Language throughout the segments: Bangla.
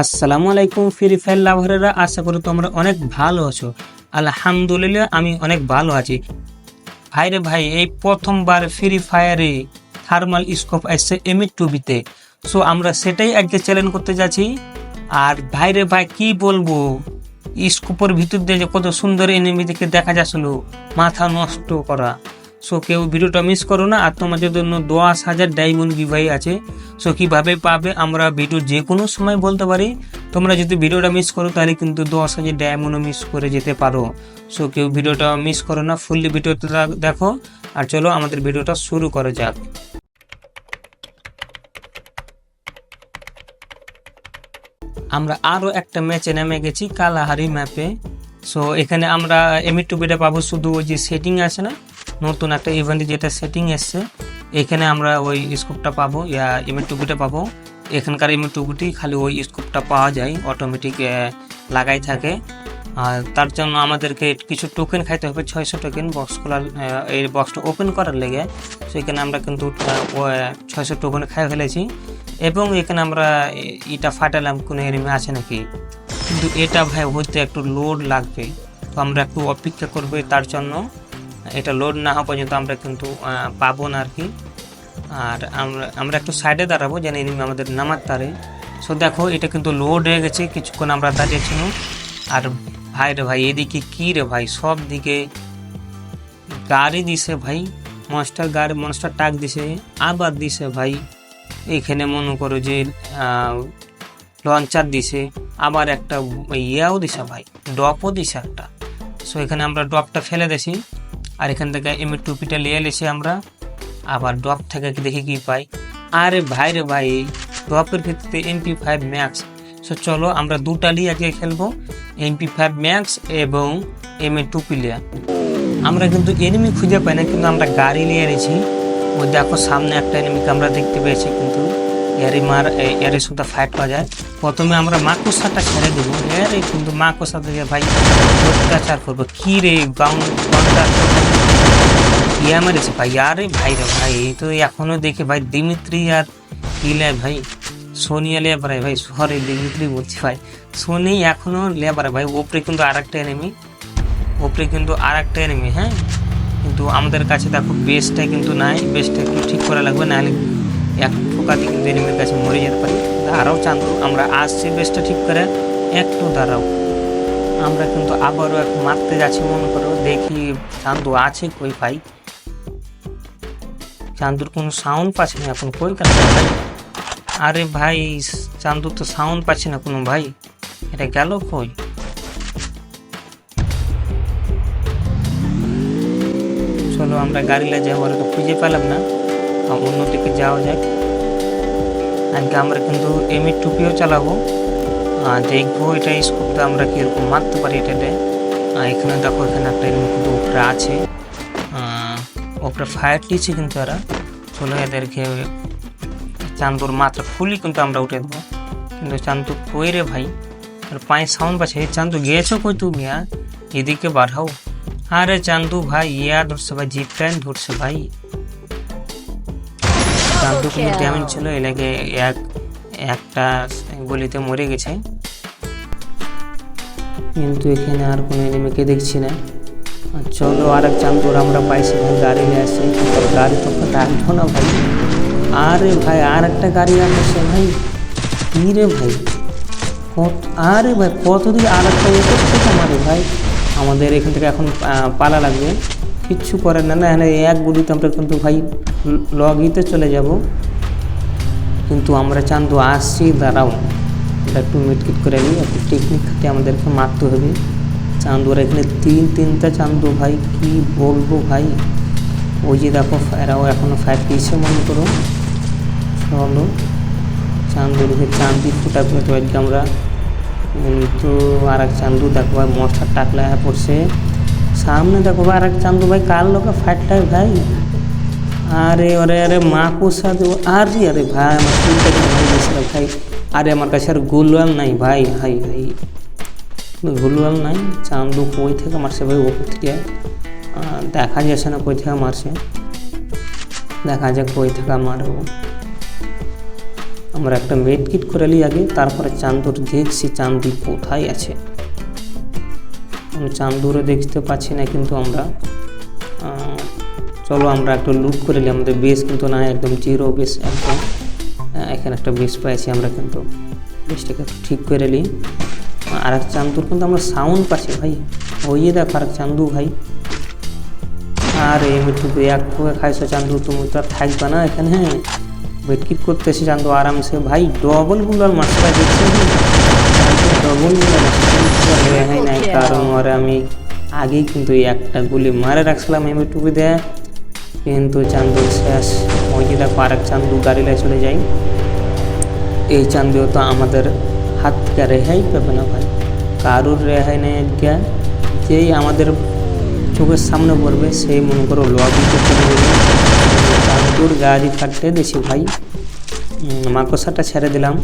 আসসালামু আলাইকুম ফ্রি ফায়ার লাভারেরা, আশা করি তোমরা অনেক ভালো আছো। আলহামদুলিল্লাহ, আমি অনেক ভালো আছি। ভাইরে ভাই, এই প্রথমবার ফ্রি ফায়ারে থার্মাল স্কোপ আসছে এমএ টুবিতে সো আমরা সেটাই আজকে চ্যালেঞ্জ করতে যাচ্ছি। আর ভাই রে ভাই, কি বলব? স্কোপের ভিতর দিয়ে যে কত সুন্দর এনিমিদেরকে দেখা যাচ্ছিল, মাথা নষ্ট করা। সো কেউ ভিডিওটা মিস করো না। আর তোমাদের জন্য দশ হাজার ডায়মন্ড গিভাই আছে। সো কীভাবে পাবে আমরা ভিডিও যে কোনো সময় বলতে পারি। তোমরা যদি ভিডিওটা মিস করো, তাহলে কিন্তু দশ হাজার ডায়মন্ডও মিস করে যেতে পারো। সো কেউ ভিডিওটা মিস করো না। ফুললি ভিডিওটা দেখো। আর চলো আমাদের ভিডিওটা শুরু করা যাক। আমরা আরও একটা ম্যাচে নেমে গেছি, কালাহারি ম্যাপে সো এখানে আমরা এমই টুবিটা পাবো। শুধু ওই যে সেটিং আছে না নতুন একটা ইভেন্টে যেটা সেটিং এসছে, এখানে আমরা ওই স্কোপটা পাবো, ইয়া এমএ টুবিটা পাবো। এখানকার এমএ টুবিটি খালি ওই স্কোপটা পাওয়া যায় অটোমেটিক লাগাই থাকে। আর তার জন্য আমাদেরকে কিছু টোকেন খাইতে হবে, ছয়শো টোকেন বক্স খোলার এই বক্সটা ওপেন করার লেগে। সেখানে আমরা কিন্তু ছয়শো টোকেন খাই ফেলেছি। এবং এখানে আমরা এটা ফাটালাম, কোনো এরিমে আছে নাকি? কিন্তু এটা ভাই হইতে একটু লোড লাগবে। তো আমরা একটু অপেক্ষা করব তার জন্য। এটা লোড না হওয়া পর্যন্ত আমরা কিন্তু পাবো না আর কি। আর আমরা আমরা একটু সাইডে দাঁড়াবো, যেন এনিমি আমাদের নামার তারে সো দেখো, এটা কিন্তু লোড হয়ে গেছে, কিছুক্ষণ আমরা দাঁড়িয়েছিলাম আর ভাই রে ভাই, এদিকে কী রে ভাই, সব দিকে গাড়ি দিছে ভাই মনস্টার গাড়ি মনস্টার টাক দিছে, আবার দিছে ভাই। এখানে মনে করো যে লঞ্চার দিছে, আবার একটা ইয়াও দিছে ভাই ড্রপও দিছে একটা। সো এখানে আমরা ড্রপটা ফেলে দিছি। আর এখান থেকে এমনি টুপিটা নিয়ে এসেছি আমরা। আবার ড্রপ থেকে দেখি কি পাই? আরে ভাই রে ভাই ড্রপের ক্ষেত্রে এমপি ফাইভ ম্যাক্স সো চলো আমরা দুটা লিয়ে আজকে খেলব। এমপি ফাইভ ম্যাক্স এবং এম এ টুপি লিয়া আমরা কিন্তু এনিমি খুঁজে পাই না, কিন্তু আমরা গাড়ি নিয়ে এনেছি। ওই দেখো সামনে একটা এনিমিকে আমরা দেখতে পেয়েছি, কিন্তু এরই মার, এ- এরই ফাইট করা যায়। প্রথমে আমরা মাকোসাটা ছেড়ে দেবো। এরে কিন্তু মাকোসা দিয়ে ভাই অত্যাচার করব। কি রে, গাউন ইয়া মেরেছে ভাই, আরে ভাই রে ভাই, এই তো এখনও দেখে ভাই দিমিত্রি আর ইলে ভাই? সোনিয়া লেবারে ভাই সরি দিমিত্রি বলছি ভাই। সোনি এখনও লেবারে ভাই, ওপরে কিন্তু আর একটা এনিমি ওপরে কিন্তু আর একটা এনিমি হ্যাঁ? কিন্তু আমাদের কাছে দেখো বেসটা কিন্তু নাই বেসটা একটু ঠিক করা লাগবে, নাহলে এক ঠোকাতে কিন্তু এনিমির কাছে মরে যেতে পারি। দাঁড়াও চান্দু, আমরা আসছি বেসটা ঠিক করে। একটু দাঁড়াও। আমরা কিন্তু আবারও এক মারতে যাচ্ছি, মনে করো, দেখি চান্দু আছে কই ভাই? চান্দুর কোনো সাউন্ড পাচ্ছে না এখন কই ভাই আরে ভাই, চান্দুর তো সাউন্ড পাচ্ছে না কোনো ভাই। এটা গেল কই? চলো আমরা গাড়িলে যাব আর তো খুঁজে পেলাম না। অন্যদিকে যাওয়া যাক। আজকে আমরা কিন্তু এমই টুপিও চালাবো। দেখব এটা স্কোপটা আমরা কীরকম মারতে পারি এটাতে এখানে দেখো, এখানে একটা এনিমি কিন্তু উপরে আছে। উপরে ফায়ার দিয়েছে কিন্তু এরা। চলো এদেরকে চান্দুর মাত্রা ফুলি কিন্তু আমরা উঠে দেবো। কিন্তু চান্দু কই রে ভাই? আর পায়ে সাউন্ড পাচ্ছে এই চান্দু গিয়েছো কই তুমি আর এদিকে বাড়াও। আরে চান্দু ভাই ইয়া ধরছে ভাই জিপ টাইম ধরছে ভাই। চান্দু কিন্তু ড্যামেজ ছিল এলাকে এক একটা গলিতে মরে গেছে। কিন্তু এখানে আর কোনো এনিমিকে দেখছি না। চলো আর এক চান্দুর আমরা পাইছি ভাই গাড়ি নিয়ে কিন্তু গাড়ি তো রাখব না ভাই। আরে ভাই, আর একটা গাড়ি আসছে ভাই। কি রে ভাই? কত আরে ভাই কত দিকে আর একটা উপর থেকে মারে ভাই? আমাদের এখান থেকে এখন পালা লাগবে। কিচ্ছু করার না না এখানে এক গুলিতে আমরা কিন্তু ভাই লগইতে চলে যাব। কিন্তু আমরা চান্দু আসছি, দাঁড়াও। এটা একটু মিটকিট করে নিই, একটু টেকনিক খাতে আমাদেরকে মারতে হবে। চান্দুর এখানে তিন, তিনটা চান্দু, ভাই, কি বলব ভাই? ওই যে দেখো, এরাও এখনও ফাইভ দিয়েছে, মনে করো। চলো চান্দুরকে চান্দি ফুটা করে তো আজকে আমরা কিন্তু আর এক চান্দু দেখো ভাই মশার টাকলা পড়ছে। সামনে দেখো ভাই আর এক চান্দু, ভাই, কার লোকে ফাইটটাই ভাই? আরে আরে আরে, মা কোসা দেবো আরে আরে, ভাই, আমার ভাই। আরে, আমার কাছে আর গুলওয়াল নাই, ভাই ভাই ভাই। গুলওয়াল নাই। চান্দু কই থেকে মারছে ভাই? ওপর থেকে? দেখা যাচ্ছে না কই থেকে মারছে। দেখা যাক কই থেকে মারবো। আমরা একটা মেড কিট করে নিই আগে, তারপরে চান্দুর দেখছি চান্দি কোথায় আছে। চান্দুরে দেখতে পাচ্ছি না কিন্তু আমরা। চলো আমরা একটু লুট করে নিই আমাদের বেস কিন্তু না একদম জিরো বেস একদম। এখানে একটা বেস পাইছি আমরা কিন্তু। বেসটাকে ঠিক করে নিই আর এক চান্দুর কিন্তু আমরা সাউন্ড পাচ্ছি ভাই। ওই যে দেখো আর এক চান্দু ভাই। আর এমনি এক ফুয়ে খাইছো চান্দু তুমি তো আর থাকবে না এখানে। হ্যাঁ বেটকিট করতেছি চান্দু আরামসে। ভাই ডবল বুলার পাই দেখছি ডবল বুলার রেহাই নাই কারণ ওরে আমি আগেই কিন্তু একটা গুলি মারে রাখছিলাম এমনি টুপি দেয়। কিন্তু চান্দু শেষ। ওই যে দেখো আর এক চান্দু গাড়িলায় চলে যাই এই চান্দিও তো আমাদের হাত থেকে রেহাই পাবে না ভাই? কারোর রেহাই নেই আজকে যেই আমাদের চোখের সামনে পড়বে সেই মনে করো চলে যাবে গাড়ি কাটতে দিছি ভাই। উম, মাকড়সাটা ছেড়ে দিলাম।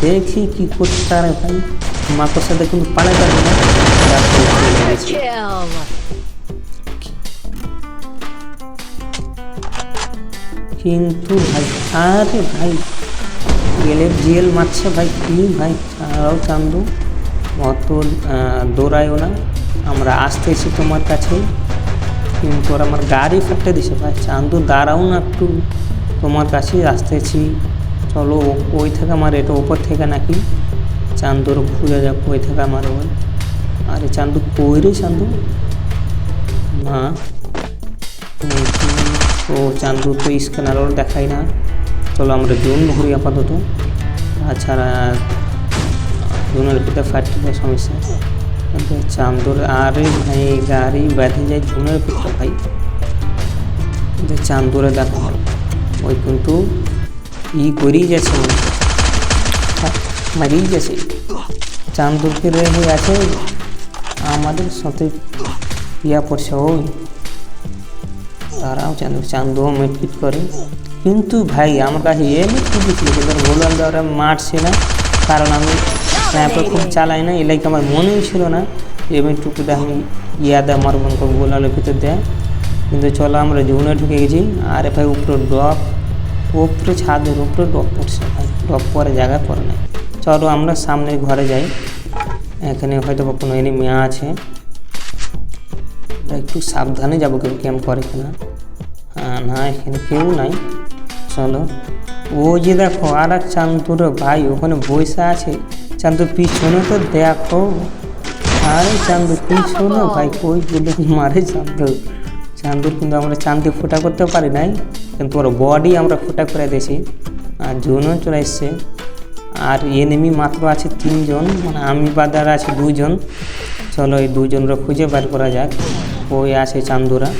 দেখি কি করতে পারে ভাই। মাকড়সাটা কিন্তু পালা যাবে না. কিন্তু ভাই আরে ভাই। গেলে জেল মারছে ভাই, কি ভাই? ছাড়াও চান্দু অত দৌড়ায়ও না। আমরা আসতেছি তোমার কাছে কিন্তু ওরা আমার গাড়ি ফাটতে দিছে ভাই। চান্দু, দাঁড়াও না একটু। তোমার কাছেই আসতেছি চলো, ওই থেকে আমার এটা ওপর থেকে নাকি? চান্দুর খুঁজে যাক, ওই থেকে আমার ওই। আরে চান্দু, কই রে চান্দু? না ও, চান্দু তো স্ক্যানারও দেখাই না। চলো আমরা জুন ঘুরি আপাতত। তাছাড়া জুনের ভিতরে ফাটতে সমস্যা চান্দুর আরে ভাই গাড়ি বেঁধে যায় জুনের ভিতরে ভাই চান্দুরে দেখো ওই কিন্তু ই করেই যাচ্ছে হয়। হ্যাঁ, মারিই গেছে চান্দুরকে রেখে আছে? আমাদের সাথে ইয়া পড়ছে ওই। তারাও চান্দু চান্দু মিটপিট করে। কিন্তু ভাই, আমার কাছে এ মিটপিট ছিল। কিন্তু গোলাল দেওয়ারা মারছে না, কারণ আমি স্ন্যাপে খুব চালাই না এলাকা আমার মনেই ছিল না এমনি টুকুটা আমি ইয়াদে আমার মনে করব গোলালের ভিতর দেয়। কিন্তু চলো, আমরা জুনে ঢুকে গেছি। আরে ভাই, উপরে ড্রপ উপরে ছাদের উপরে ড্রপ পড়ছে ভাই। ড্রপ পরে জায়গায় পরে নাই। চলো, আমরা সামনের ঘরে যাই। এখানে হয়তো বা কোনো এনিমি আছে। একটু সাবধানে যাব, কেউ ক্যাম্প করে কিনা। না, এখানে কেউ নাই। চলো ও যে দেখো আর এক চান্দুর ভাই ওখানে বসে আছে। চান্দুর পিছনে তো দেখো। আরে চান্দু পিছনে ভাই কই গুলো মারে চান্দু চান্দুর কিন্তু আমরা চান্দি ফোটা করতে পারি নাই কিন্তু ওর বডি আমরা ফোটা করে দিয়েছি। আর জুনও চলে এসছে। আর এনিমি মাত্র আছে তিনজন মানে আমি বাদার আছে দুজন। চলো এই দুজনরা খুঁজে বার করা যাক ওই আছে চান্দুরা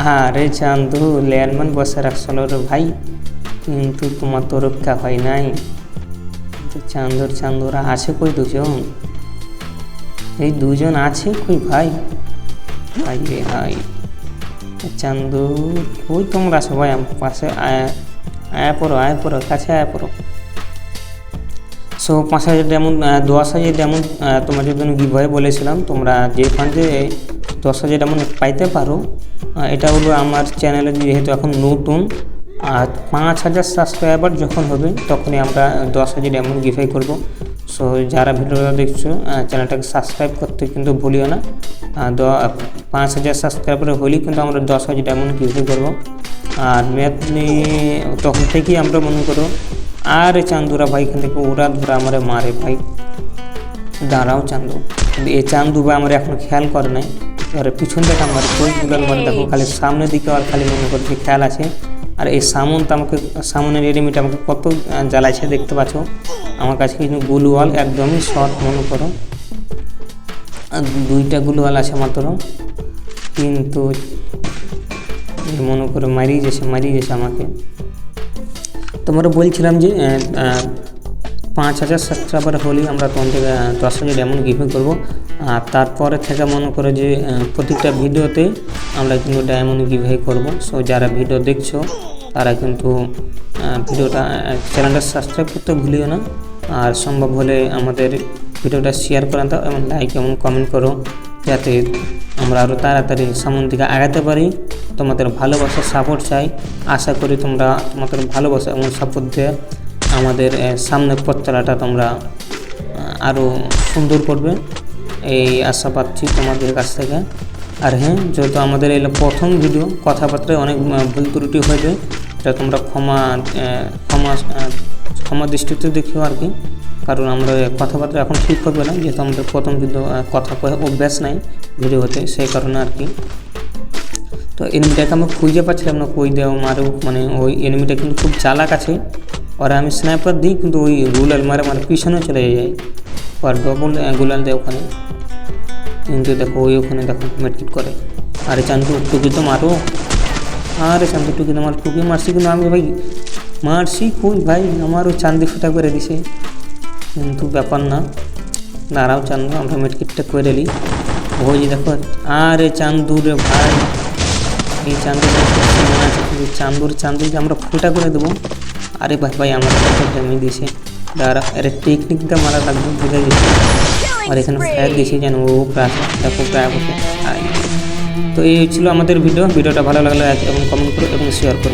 আরে চান্দু ল্যান্ডম্যান বসে রাখছিল রে ভাই। কিন্তু তোমার তো রক্ষা হয় নাই। কিন্তু চান্দুর চান্দুরা আছে কই দুজন? এই দুজন আছে কই ভাই? ভাই রে ভাই। চান্দু কই তোমরা সবাই আমার পাশে? আয়া পড়ো আয়া পড়ো, কাছে আয়া পড়ো। সো, পাঁচ হাজার ডায়মন্ড দশ হাজার ডায়মন্ড তোমাদের জন্য গিভওয়ে বলেছিলাম। তোমরা যে ফান্ডে দশ হাজার ডায়মন্ড পাইতে পারো এটা হলো আমার চ্যানেলে যেহেতু এখন নতুন আর পাঁচ হাজার সাবস্ক্রাইবার যখন হবে, তখনই আমরা দশ হাজার ডায়মন্ড গিফাই করব। সো যারা ভিডিওটা দেখছ চ্যানেলটাকে সাবস্ক্রাইব করতে কিন্তু ভুলিও না। পাঁচ হাজার সাবস্ক্রাইবার হলেই কিন্তু আমরা দশ হাজার এমন গিফাই করব। আর মেয়াদনি তখন থেকেই আমরা মনে করো, আরে চান্দুরা ভাই, এখান থেকে ওরা ধরে আমার মারে ভাই। দাঁড়াও চান্দু। এই চান্দু ভাই আমার এখন খেয়াল করে নাই। এবারে পিছন থেকে আমার গুলাল দেখো, খালি সামনের দিকে আর খালি মনে করছে খেয়াল আছে। আর এই সামনটা আমাকে, সামনের রেডিমেড আমাকে কত জ্বালাইছে দেখতে পাচ্ছ? আমার কাছে কিন্তু গুলওয়াল একদমই শর্ট, মনে করো। আর দুইটা গুলওয়াল আছে মাত্র। কিন্তু মনে করো মারিয়ে গেছে মারিয়ে গেছে আমাকে। তোমরা বলছিলাম যে পাঁচ হাজার সাবস্ক্রাইবার হলেই আমরা তোমাদের আহ, দশ হাজার এমন গিভে করব। আর তারপরে থেকে মনে করো যে আহ, প্রত্যেকটা ভিডিওতে আমরা কিন্তু ডায়মন্ড গিভে করব। সো যারা ভিডিও দেখছ তারা কিন্তু ভিডিওটা চ্যানেলটা সাবস্ক্রাইব করতে ভুলিও না। আর সম্ভব হলে আমাদের ভিডিওটা শেয়ার করে দাও এবং লাইক এবং কমেন্ট করো। যাতে আমরা আরও তাড়াতাড়ি সামন দিকে আগাতে পারি। তোমাদের ভালোবাসা সাপোর্ট চাই। আশা করি তোমরা তোমাদের ভালোবাসা এবং সাপোর্ট দিয়ে আমাদের সামনের পথচলাটা তোমরা আরও সুন্দর করবে। এই আশা পাচ্ছি তোমাদের কাছ থেকে। আর হ্যাঁ যেহেতু আমাদের এলো প্রথম ভিডিও, কথাবার্তায় অনেক ভুল ত্রুটি হয়ে যায়, এটা তোমরা ক্ষমা ক্ষমা ক্ষমা দৃষ্টিতে দেখিও আর কি। কারণ আমরা কথাবার্তা এখন ঠিক করবে না, যেহেতু আমাদের প্রথম ভিডিও কথা কয়ে অভ্যাস নাই ভিডিওতে, সেই কারণে আর কি। তো এনিমিটাকে আমি খুঁজে পাচ্ছিলাম না, কই দেওয়া মারুক মানে ওই এনিমিটা কিন্তু খুব চালাক আছে। ওরা আমি স্ন্যাপার দিই কিন্তু ওই গুলাল মারে মানে পিছনে চলে যায় আর ডবল গুলাল দেয় ওখানে কিন্তু দেখো ওই ওখানে দেখো মেটকিট করে আরে চান্দু টুকি তো মারো আরে চান্দু টুকি তো মার টুকি মারছি কিন্তু আমি ভাই মারছি কই ভাই আমারও চান্দি ফোটা করে দিছে কিন্তু ব্যাপার না দাঁড়াও চান্দু আমরা মেটকিটটা করে নিই ওই যে দেখো আরে চান্দু রে ভাই এই কিন্তু চান্দুর চান্দু যে আমরা ফোটা করে দেবো আরে ভাই ভাই, আমার একটা জমি দিছে দাঁড়া, আরে টেকনিক দিয়ে মারা লাগবে বুঝে গেছি। আর এখানে ফায়ার দিয়েছি যেন ও প্রায়, দেখো, প্রায় তো এই ছিল আমাদের ভিডিও ভিডিওটা ভালো লাগলে এবং কমেন্ট করো এবং শেয়ার করি